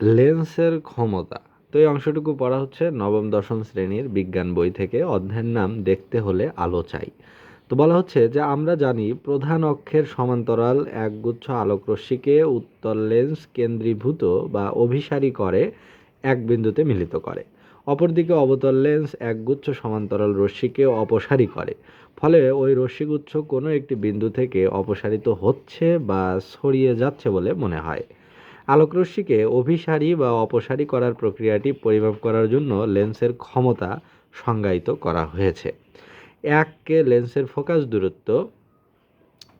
লেন্সের ক্ষমতা। তো এই অংশটুকু পড়া হচ্ছে নবম, দশম শ্রেণির বিজ্ঞান বই থেকে। অধ্যায়ের নাম দেখতে হলে আলো চাই। তো বলা হচ্ছে যে, আমরা জানি প্রধান অক্ষের সমান্তরাল একগুচ্ছ আলোকরশ্মিকে উত্তর লেন্স কেন্দ্রীভূত বা অভিসারী করে এক বিন্দুতে মিলিত করে। অপরদিকে অবতল লেন্স একগুচ্ছ সমান্তরাল রশ্মিকে অপসারী করে। ফলে ওই রশ্মিগুচ্ছ কোনো একটি বিন্দু থেকে অপসারিত হচ্ছে বা ছড়িয়ে যাচ্ছে বলে মনে হয়। আলোকরশ্মিকে অভিসারী বা অপসারী করার প্রক্রিয়াটি পরিমাপ করার জন্য লেন্সের ক্ষমতা সংজ্ঞায়িত করা হয়েছে। এককে লেন্সের ফোকাস দূরত্ব,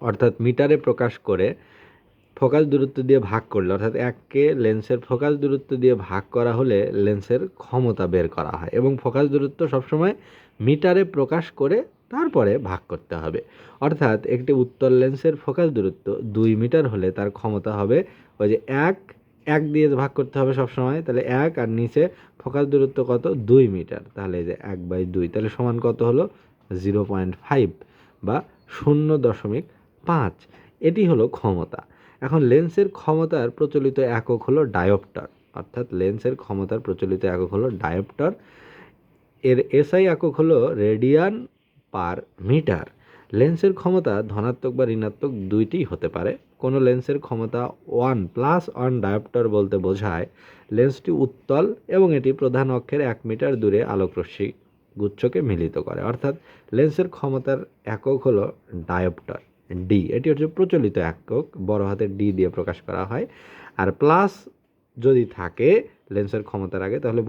অর্থাৎ মিটারে প্রকাশ করে ফোকাস দূরত্ব দিয়ে ভাগ করলে, অর্থাৎ এককে লেন্সের ফোকাস দূরত্ব দিয়ে ভাগ করা হলে লেন্সের ক্ষমতা বের করা হয় এবং ফোকাস দূরত্ব সবসময় মিটারে প্রকাশ করে তারপরে ভাগ করতে হবে। অর্থাৎ একটি উত্তর লেন্সের ফোকাস দূরত্ব দুই মিটার হলে তার ক্ষমতা হবে ওই যে এক এক দিয়ে ভাগ করতে হবে সবসময়, তাহলে এক আর নিচে ফোকাস দূরত্ব কত? দুই মিটার। তাহলে যে এক বাই দুই, তাহলে সমান কত হলো? জিরো পয়েন্ট ফাইভ বা শূন্য দশমিক পাঁচ। এটি হলো ক্ষমতা। এখন লেন্সের ক্ষমতার প্রচলিত একক হলো ডায়োপ্টার। অর্থাৎ লেন্সের ক্ষমতার প্রচলিত একক হলো ডায়োপ্টার। এর এসআই একক হলো রেডিয়ান পার মিটার। লেন্সের ক্ষমতা ধনাত্মক বা ঋণাত্মক দুইটিই হতে পারে। কোনো লেন্সের ক্ষমতা ওয়ান প্লাস ওয়ান ডায়োপ্টার বলতে বোঝায়। লেন্সটি উত্তল এবং এটি প্রধান অক্ষের এক মিটার দূরে আলোকরশ্মি গুচ্ছকে মিলিত করে। অর্থাৎ লেন্সের ক্ষমতার একক হলো ডায়োপ্টার ডি এটি হচ্ছে প্রচলিত একক, বড় হাতের ডি দিয়ে প্রকাশ করা হয়। আর প্লাস যদি থাকে লেন্সের ক্ষমতার আগে, তাহলে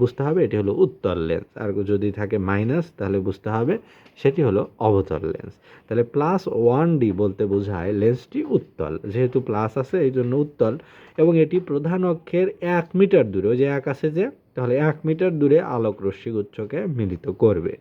বুঝতে হবে এটি হলো উত্তল লেন্স আর যদি থাকে মাইনাস তাহলে বুঝতে হবে সেটি হলো অবতল লেন্স তাহলে প্লাস ওয়ান ডি বলতে বোঝায় লেন্সটি উত্তল। যেহেতু প্লাস আছে, এই জন্য উত্তল। এবং এটি প্রধান অক্ষের এক মিটার দূরে যে এক আছে যে, তাহলে এক মিটার দূরে আলোক রশ্মি গুচ্ছকে মিলিত করবে।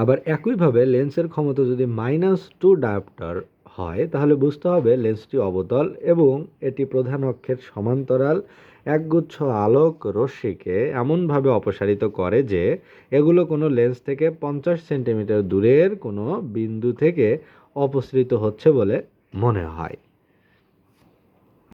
আবার একইভাবে লেন্সের ক্ষমতা যদি মাইনাস টু ডায়োপ্টার হয়, তাহলে বুঝতে হবে লেন্সটি অবতল এবং এটি প্রধান অক্ষের সমান্তরাল, একগুচ্ছ আলোক রশ্মিকে এমনভাবে অপসারিত করে যে এগুলো কোনো লেন্স থেকে পঞ্চাশ সেন্টিমিটার দূরের কোনো বিন্দু থেকে অপসৃত হচ্ছে বলে মনে হয়।